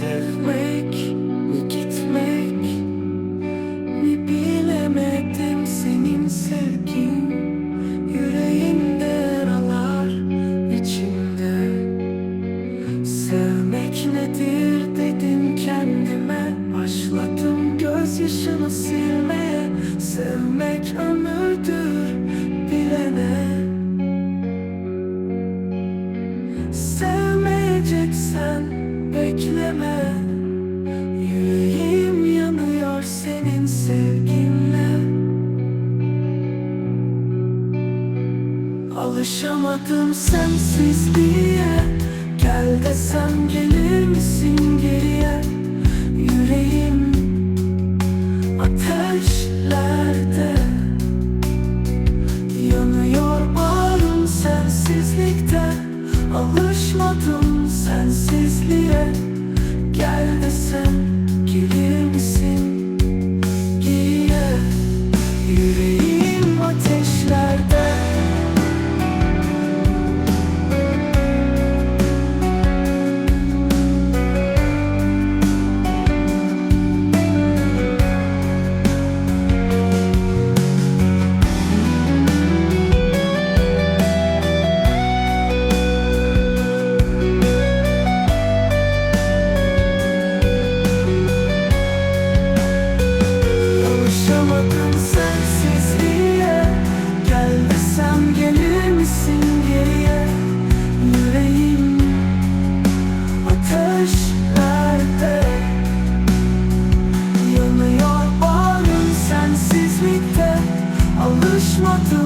Sevmek mi gitmek? Mi bilemedim senin sevgin. Yüreğimde yaralar içimde. Sevmek nedir dedim kendime. Başladım gözyaşını silmeye Alışamadım sensizliğe Gel desem gelir misin geriye? Yüreğim ateşlerde. Yanıyor bağrım sensizlikte. Alışmadım sensizliğe. Gel desem what the